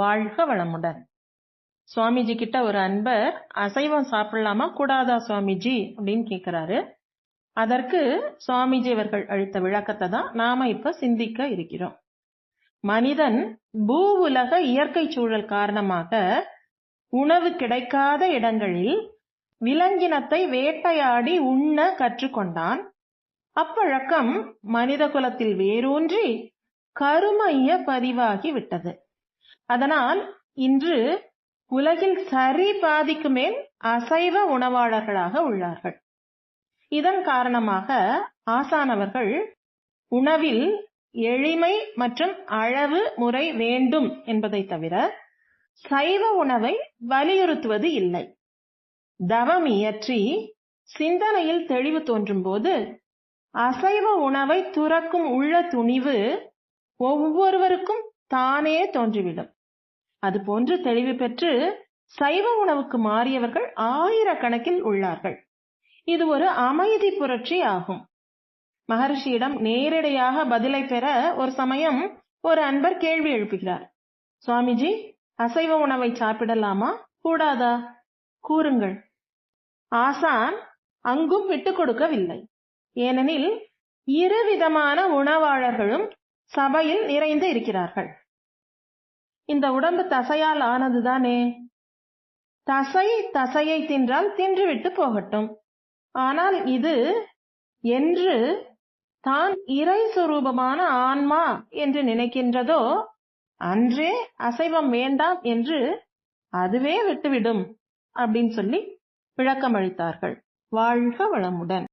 வாழ்க வளமுடன். சுவாமிஜி கிட்ட ஒரு அன்பர் அசைவம் சாப்பிடலாமா? கூடாதா சுவாமிஜி? அப்படின்னு கேக்குறாரு. அதற்கு சுவாமிஜி அவர்கள் அளித்த விளக்கத்தை தான் நாம இப்ப சிந்திக்க இருக்கிறோம். மனிதன் பூ உலக இயற்கை சூழல் காரணமாக உணவு கிடைக்காத இடங்களில் விலங்கினத்தை வேட்டையாடி உண்ண கற்றுக்கொண்டான். அப்பழக்கம் மனித குலத்தில் வேரூன்றி கருமைய பதிவாகி விட்டது. அதனால் இன்று உலகில் சரி பாதிக்கு மேல் அசைவ உணவாளர்களாக உள்ளார்கள். இதன் காரணமாக ஆசானவர்கள் உணவில் எளிமை மற்றும் அளவு முறை வேண்டும் என்பதை தவிர சைவ உணவை வலியுறுத்துவது இல்லை. தவம் இயற்றி சிந்தனையில் தெளிவு தோன்றும் போது அசைவ உணவை துறக்கும் உள்ள துணிவு ஒவ்வொருவருக்கும் தானே தோன்றிவிடும். அதுபோன்று தெளிவு பெற்று சைவ உணவுக்கு மாறியவர்கள் ஆயிரக்கணக்கில் உள்ளார்கள். இது ஒரு அமைதி புரட்சி ஆகும். மகர்ஷியிடம் நேரடியாக பதிலை பெற ஒரு சமயம் ஒரு அன்பர் கேள்வி எழுப்புகிறார். சுவாமிஜி அசைவ உணவை சாப்பிடலாமா? கூடாதா? கூறுங்கள். ஆசான் அங்கும் விட்டுக் கொடுக்கவில்லை. ஏனெனில் இருவிதமான உணவாளர்களும் சபையில் நிறைந்து இருக்கிறார்கள். இந்த உடம்பு தசையால் ஆனதுதானே தசை தசையை தின்றால் தின்றுவிட்டு போகட்டும். ஆனால் இது என்று தான் இறை சுரூபமான ஆன்மா என்று நினைக்கின்றதோ அன்றே அசைவம் வேண்டாம் என்று அதுவே விட்டுவிடும் அப்படின்னு சொல்லி விளக்கமளித்தார்கள். வாழ்க வளமுடன்.